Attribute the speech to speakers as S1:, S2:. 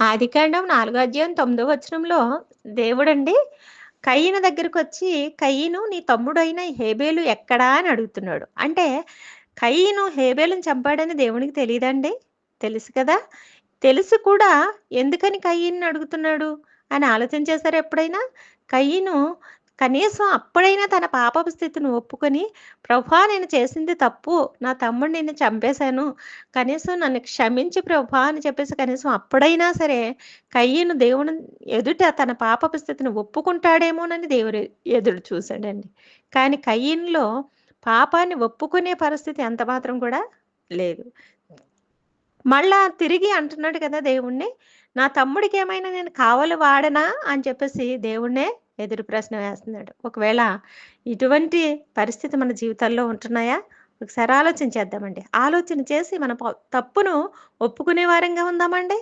S1: ఆదికాండం నాలుగో అధ్యాయం తొమ్మిదో వచనంలో దేవుడండి కయ్యను దగ్గరకొచ్చి కయ్యను నీ తమ్ముడైన హేబేలు ఎక్కడా? అని అడుగుతున్నాడు. అంటే కయ్యను హేబేలను చంపాడని దేవునికి తెలియదండి తెలుసు కదా? తెలుసు కూడా ఎందుకని కయ్యిని అడుగుతున్నాడు? అని ఆలోచన చేశారు ఎప్పుడైనా? కయ్యను కనీసం అప్పుడైనా తన పాపపు స్థితిని ఒప్పుకొని ప్రభా నేను చేసింది తప్పు. నా తమ్ముడు నిన్ను చంపేశాను. కనీసం నన్ను క్షమించి ప్రభా అని చెప్పేసి కనీసం అప్పుడైనా సరే కయ్యను దేవుని ఎదుట తన పాపపు స్థితిని ఒప్పుకుంటాడేమోనని దేవుడు ఎదురు చూశాడండి. కానీ కయ్యన్లో పాపాన్ని ఒప్పుకునే పరిస్థితి ఎంత మాత్రం కూడా లేదు. మళ్ళా తిరిగి అంటున్నాడు కదా దేవుణ్ణి నా తమ్ముడికి ఏమైనా నేను కావాలి వాడనా? అని చెప్పేసి దేవుణ్ణే ఎదురు ప్రశ్న వేస్తున్నాడు. ఒకవేళ ఇటువంటి పరిస్థితి మన జీవితాల్లో ఉంటున్నాయా? ఒకసారి ఆలోచన చేద్దామండి. ఆలోచన చేసి మన తప్పును ఒప్పుకునే వారంగా ఉందామండి?